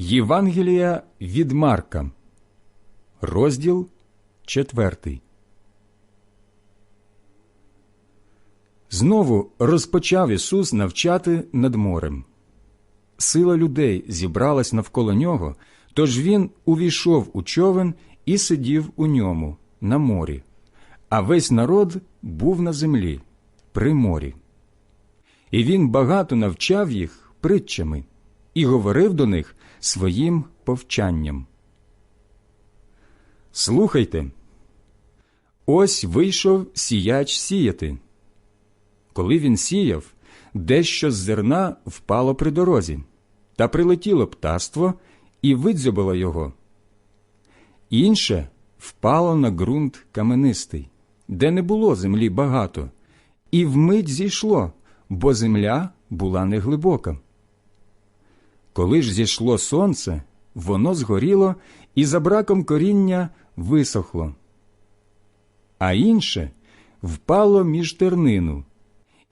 Євангелія від Марка, розділ четвертий. Знову розпочав Ісус навчати над морем. Сила людей зібралась навколо нього, тож він увійшов у човен і сидів у ньому на морі, а весь народ був на землі, при морі. І він багато навчав їх притчами і говорив до них своїм повчанням. Слухайте, ось вийшов сіяч сіяти. Коли він сіяв, дещо з зерна впало при дорозі, та прилетіло птаство і видзьобило його. Інше впало на ґрунт каменистий, де не було землі багато, і вмить зійшло, бо земля була неглибока. Коли ж зійшло сонце, воно згоріло і за браком коріння висохло. А інше впало між тернину,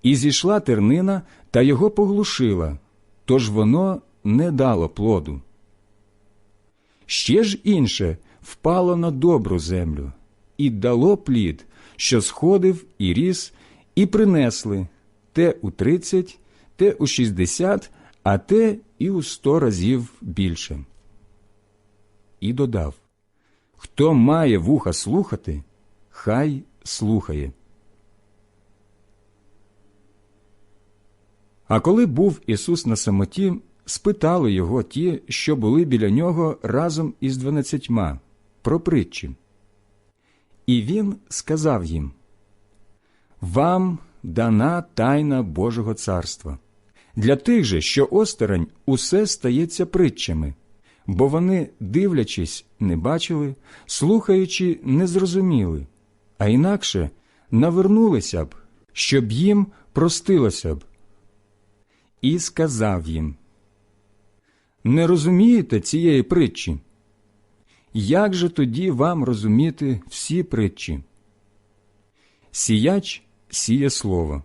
і зійшла тернина та його поглушила, тож воно не дало плоду. Ще ж інше впало на добру землю і дало плід, що сходив і ріс, і принесли те у тридцять, те у шістдесят, а те і у сто разів більше. І додав Хто має вуха слухати, хай слухає. А коли був Ісус на самоті, спитали його ті, що були біля нього разом із дванадцятьма, про притчі. І він сказав їм Вам дана тайна Божого царства. Для тих же, що осторонь, усе стається притчами, бо вони, дивлячись, не бачили, слухаючи, не зрозуміли, а інакше навернулися б, щоб їм простилося б. І сказав їм Не розумієте цієї притчі? Як же тоді вам розуміти всі притчі? Сіяч сіє слово.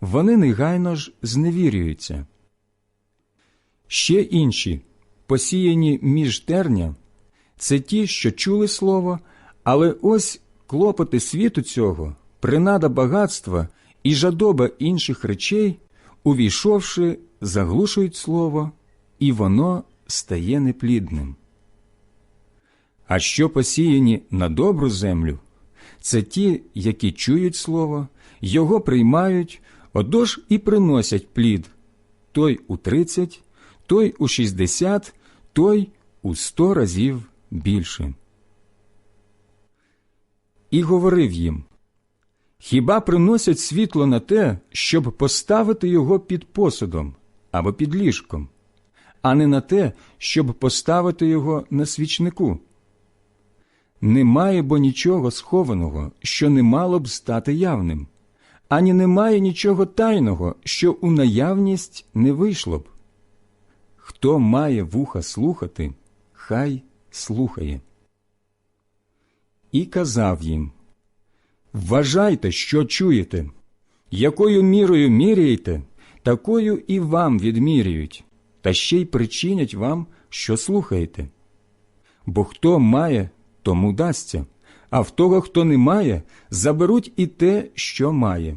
вони негайно ж зневірюються. Ще інші, посіяні між терня, це ті, що чули слово, але ось клопоти світу цього, принада багатства і жадоба інших речей, увійшовши, заглушують слово, і воно стає неплідним. А що посіяні на добру землю, це ті, які чують слово, його приймають, Отож і приносять плід той у тридцять, той у шістдесят, той у сто разів більше. І говорив їм Хіба приносять світло на те, щоб поставити його під посудом або під ліжком, а не на те, щоб поставити його на свічнику? Немає бо нічого схованого, що не мало б стати явним ані немає нічого тайного, що у наявність не вийшло б. Хто має вуха слухати, хай слухає. І казав їм Вважайте, що чуєте, якою мірою міряєте, такою і вам відмірюють, та ще й причинять вам, що слухаєте. Бо хто має, тому дасться а в того, хто не має, заберуть і те, що має.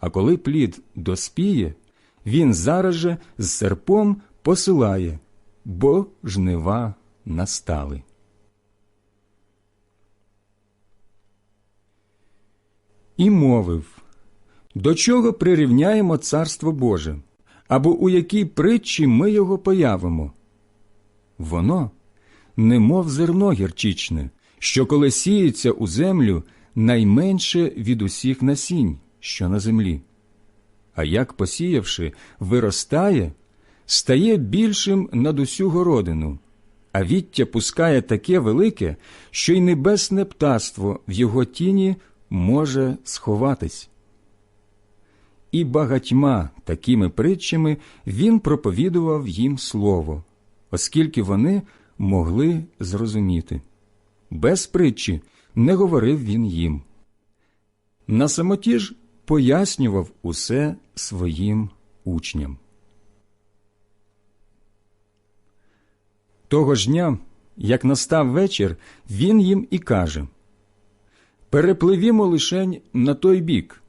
А коли плід доспіє, він зараз же з серпом посилає, бо жнива настали. І мовив, до чого прирівняємо Царство Боже, або у якій притчі ми його появимо? Воно, немов зерно гірчичне, що коли сіється у землю, найменше від усіх насінь, що на землі. А як посіявши, виростає, стає більшим над усю городину, а віття пускає таке велике, що й небесне птаство в його тіні може сховатись. І багатьма такими притчами він проповідував їм слово, оскільки вони могли зрозуміти. Без притчі не говорив він їм. На самоті ж пояснював усе своїм учням. Того ж дня, як настав вечір, він їм і каже Перепливімо лишень на той бік.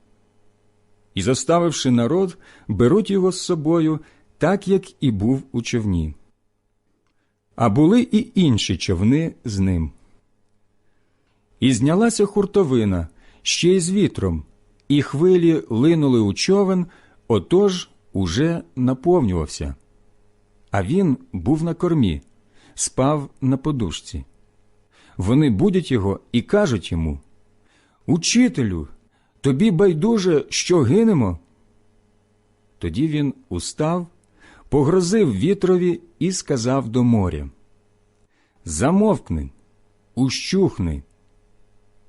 І, заставивши народ, беруть його з собою, так як і був у човні. А були і інші човни з ним. І знялася хуртовина ще й з вітром, і хвилі линули у човен, отож уже наповнювався. А він був на кормі, спав на подушці. Вони будять його і кажуть йому Учителю, тобі байдуже, що гинемо. Тоді він устав, погрозив вітрові і сказав до моря Замовкни, ущухни.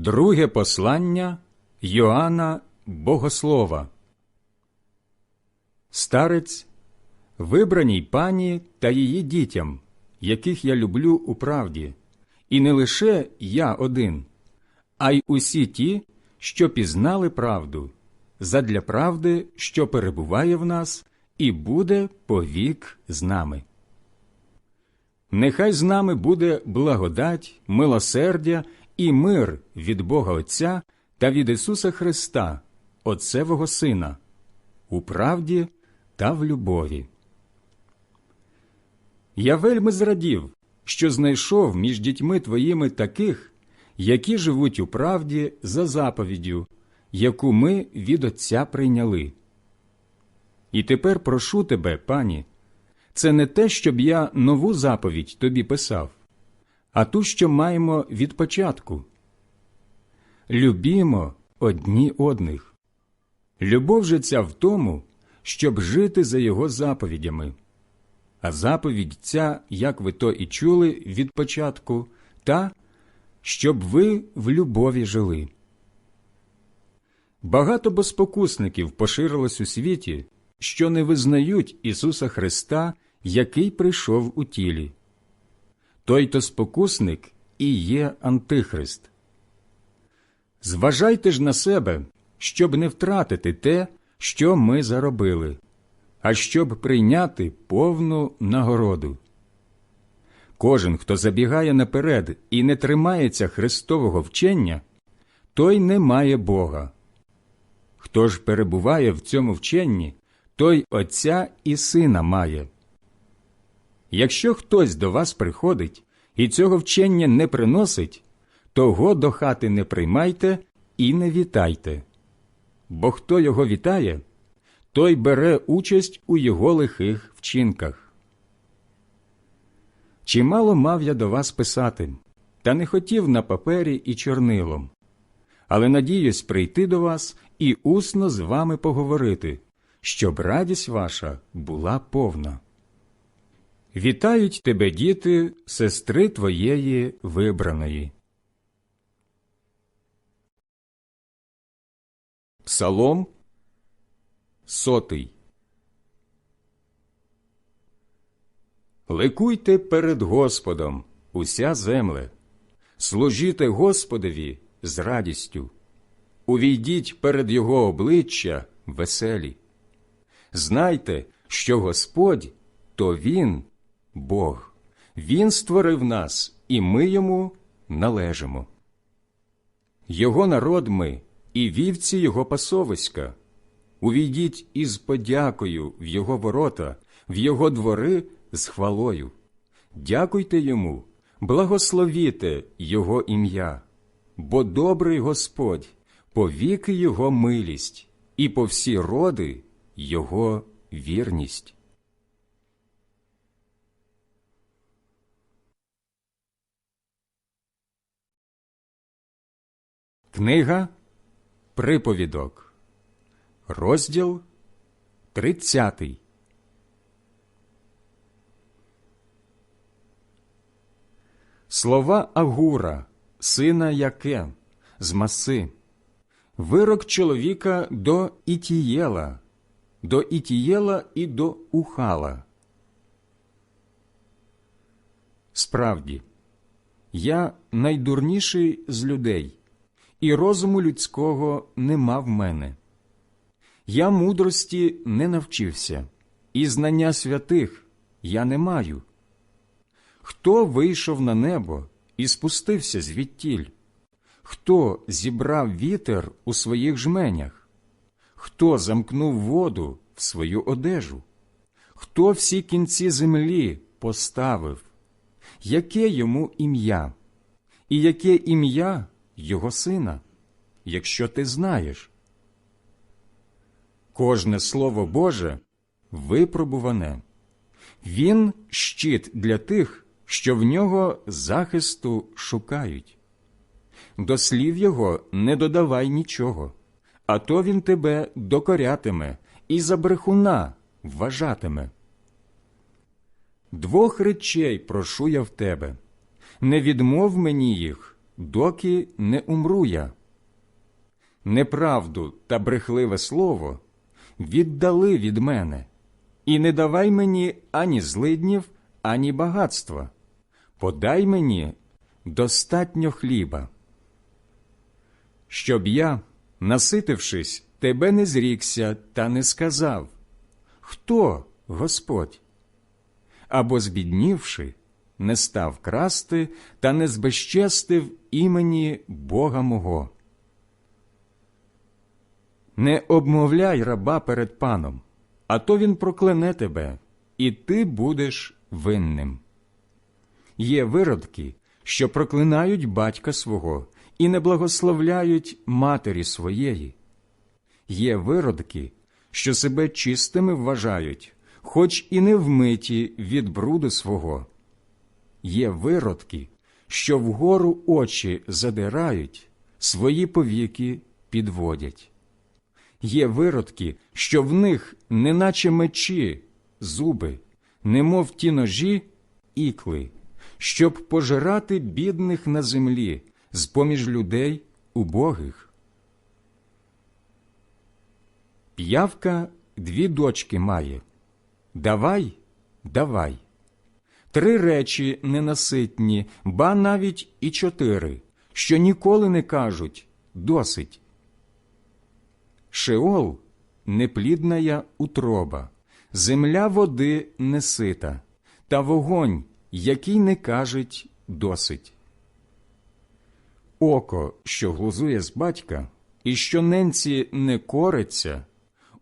Друге послання Йоанна Богослова Старець вибраній пані та її дітям, яких я люблю у правді, і не лише я один, а й усі ті, що пізнали правду, задля правди, що перебуває в нас, і буде повік з нами. Нехай з нами буде благодать, милосердя і мир від Бога Отця та від Ісуса Христа, Отцевого Сина, у правді та в любові. Я вельми зрадів, що знайшов між дітьми твоїми таких, які живуть у правді за заповіддю, яку ми від Отця прийняли. І тепер прошу тебе, пані, це не те, щоб я нову заповідь тобі писав, а ту, що маємо від початку. Любімо одні одних. Любов же ця в тому, щоб жити за його заповідями. А заповідь ця, як ви то і чули від початку, та, щоб ви в любові жили. Багато боспокусників поширилось у світі, що не визнають Ісуса Христа, який прийшов у тілі. Той то спокусник і є Антихрист. Зважайте ж на себе, щоб не втратити те, що ми заробили а щоб прийняти повну нагороду. Кожен, хто забігає наперед і не тримається Христового вчення, той не має Бога. Хто ж перебуває в цьому вченні, той Отця і Сина має. Якщо хтось до вас приходить і цього вчення не приносить, того до хати не приймайте і не вітайте. Бо хто його вітає, той бере участь у його лихих вчинках. Чимало мав я до вас писати, та не хотів на папері і чорнилом, але надіюсь прийти до вас і усно з вами поговорити, щоб радість ваша була повна. Вітають тебе, діти, сестри твоєї вибраної. Псалом сотий. Ликуйте перед Господом, уся земле, служіте Господові з радістю, увійдіть перед Його обличчя веселі. Знайте, що Господь то Він, Бог, Він створив нас, і ми йому належимо. Його народ ми і вівці Його пасовиська. Увійдіть із подякою в Його ворота, в Його двори з хвалою. Дякуйте йому, благословіте Його ім'я, бо добрий Господь, повіки Його милість, і по всі роди Його вірність. Книга Приповідок, розділ тридцятий. Слова Агура, сина Яке, з маси, вирок чоловіка до Ітієла, до Ітієла і до Ухала. Справді, я найдурніший з людей, і розуму людського нема в мене. Я мудрості не навчився, і знання святих я не маю. Хто вийшов на небо і спустився звідтіль? Хто зібрав вітер у своїх жменях? Хто замкнув воду в свою одежу? Хто всі кінці землі поставив? Яке йому ім'я? І яке ім'я його сина, якщо ти знаєш? Кожне слово Боже випробуване. Він щит для тих, що в нього захисту шукають. До слів його не додавай нічого, а то він тебе докорятиме і за брехуна вважатиме. Двох речей прошу я в тебе не відмов мені їх, доки не умру я. Неправду та брехливе слово віддали від мене, і не давай мені ані злиднів, ані багатства подай мені достатньо хліба, щоб я, наситившись, тебе не зрікся та не сказав Хто Господь? Або, збіднівши, не став красти та не збезчестив імені Бога мого. Не обмовляй раба перед паном, а то він проклене тебе, і ти будеш винним. Є виродки, що проклинають батька свого і не благословляють матері своєї. Є виродки, що себе чистими вважають, хоч і не вмиті від бруду свого. Є виродки, що вгору очі задирають, свої повіки підводять. Є виродки, що в них, неначе мечі, зуби, немов ті ножі, ікли щоб пожирати бідних на землі з поміж людей убогих. П'явка дві дочки має Давай, давай. Три речі ненаситні, ба навіть і чотири, що ніколи не кажуть досить. Шеол неплідная утроба, земля води несита, та вогонь який не кажуть досить. Око, що глузує з батька, і що ненці не кориться,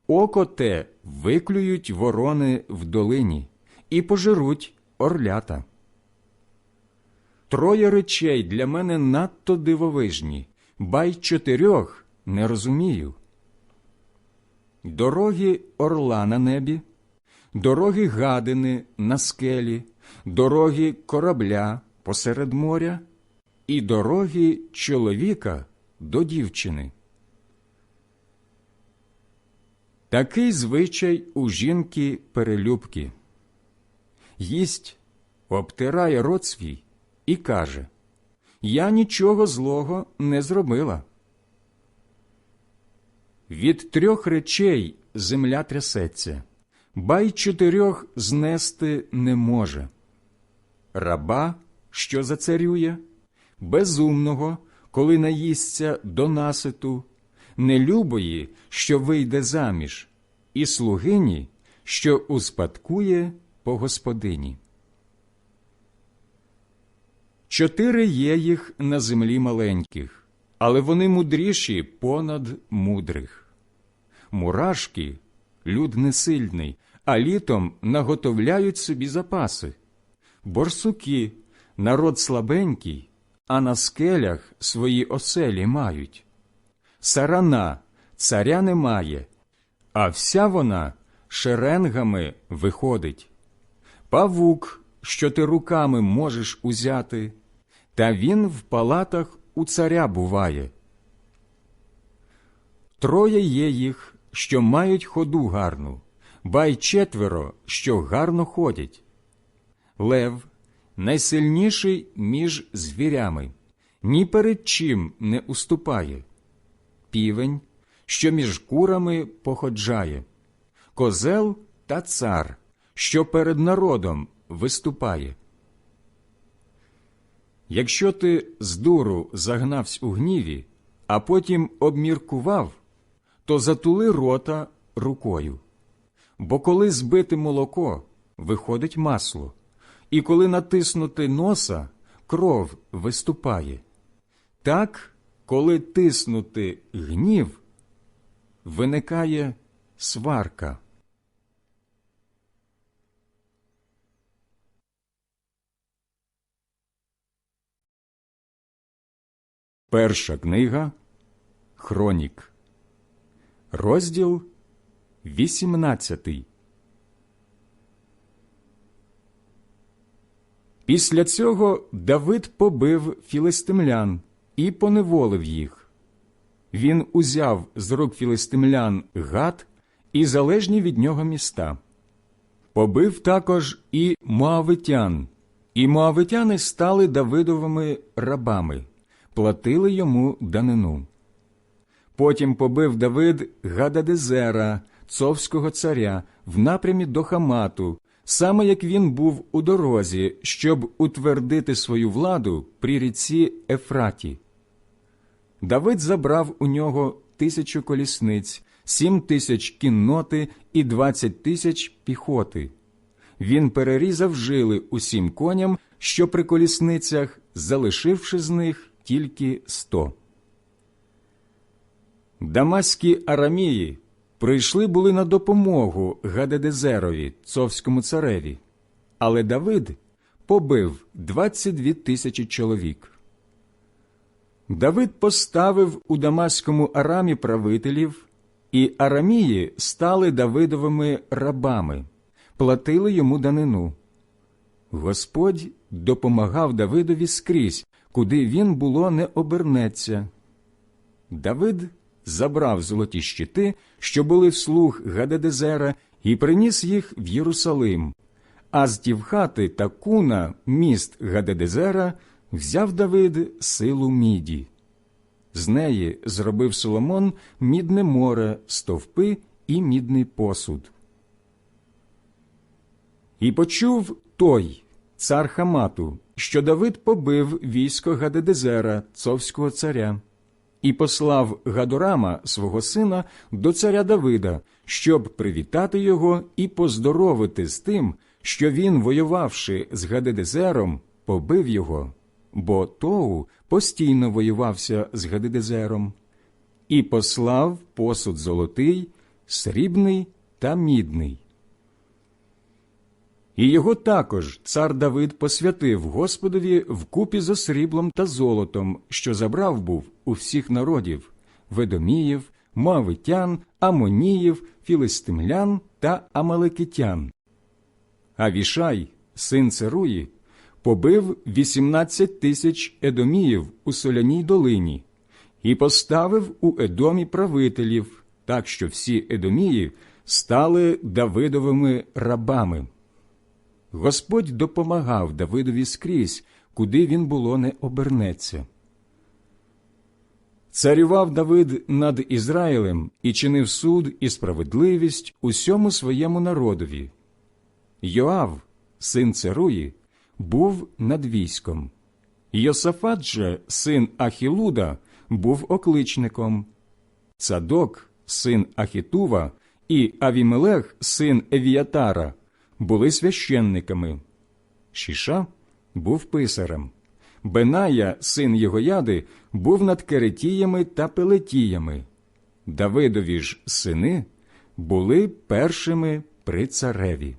око те виклюють ворони в долині і пожируть орлята. Троє речей для мене надто дивовижні, бай чотирьох не розумію. Дороги орла на небі, дороги гадини на скелі, дороги корабля посеред моря і дороги чоловіка до дівчини. Такий звичай у жінки перелюбки. Їсть, обтирає рот свій і каже Я нічого злого не зробила. від трьох речей земля трясеться, ба й чотирьох знести не може раба, що зацарює, безумного, коли наїсться до наситу, нелюбої, що вийде заміж, і слугині, що успадкує по господині. Чотири є їх на землі маленьких, але вони мудріші понад мудрих. Мурашки люд несильний, а літом наготовляють собі запаси. Борсуки народ слабенький, а на скелях свої оселі мають. Сарана царя немає, а вся вона шеренгами виходить. Павук, що ти руками можеш узяти, та він в палатах у царя буває. Троє є їх, що мають ходу гарну, ба й четверо, що гарно ходять. Лев найсильніший між звірями, ні перед чим не уступає. Півень, що між курами походжає, козел та цар, що перед народом виступає. Якщо ти з дуру загнавсь у гніві, а потім обміркував, то затули рота рукою. Бо коли збити молоко, виходить масло, і коли натиснути носа, кров виступає. Так, коли тиснути гнів, виникає сварка. Перша книга Хронік, розділ 18. Після цього Давид побив філистимлян і поневолив їх. Він узяв з рук філистимлян гад і залежні від нього міста. Побив також і моавитян, і моавитяни стали Давидовими рабами, платили йому данину. Потім побив Давид Гададезера, цовського царя, в напрямі до Хамату, саме як він був у дорозі, щоб утвердити свою владу при ріці Ефраті. Давид забрав у нього тисячу колісниць, сім тисяч кінноти і двадцять тисяч піхоти. Він перерізав жили усім коням, що при колісницях, залишивши з них тільки сто. Дамаські арамії прийшли були на допомогу Гадедезерові, цовському цареві, але Давид побив 22 тисячі чоловік. Давид поставив у Дамаському арамі правителів, і арамії стали Давидовими рабами, платили йому данину. Господь допомагав Давидові скрізь, куди він було не обернеться. Давид забрав золоті щити, що були вслух Гадедезера, і приніс їх в Єрусалим. А з Тівхати та Куна, міст Гадедезера, взяв Давид силу міді. З неї зробив Соломон мідне море, стовпи і мідний посуд. І почув той, цар Хамату, що Давид побив військо Гадедезера, цовського царя, і послав Гадорама, свого сина, до царя Давида, щоб привітати його і поздоровити з тим, що він, воювавши з Гадедезером, побив його, бо Тоу постійно воювався з Гадедезером, і послав посуд золотий, срібний та мідний. І його також цар Давид посвятив Господові вкупі зо сріблом та золотом, що забрав був у всіх народів ведоміїв, моавитян, амоніїв, філистимлян та амалекитян. А Вішай, син Церуї, побив 18 тисяч едоміїв у соляній долині і поставив у Едомі правителів, так що всі едомії стали Давидовими рабами. Господь допомагав Давидові скрізь, куди він було не обернеться. Царював Давид над Ізраїлем і чинив суд і справедливість усьому своєму народові. Йоав, син Церуї, був над військом. Йосафат же, син Ахілуда, був окличником. Цадок, син Ахітува, і Авімелех, син Евіатара, були священниками. Шіша був писарем. Беная, син Єгояди, був над Керетіями та Пелетіями. Давидові ж сини були першими при цареві.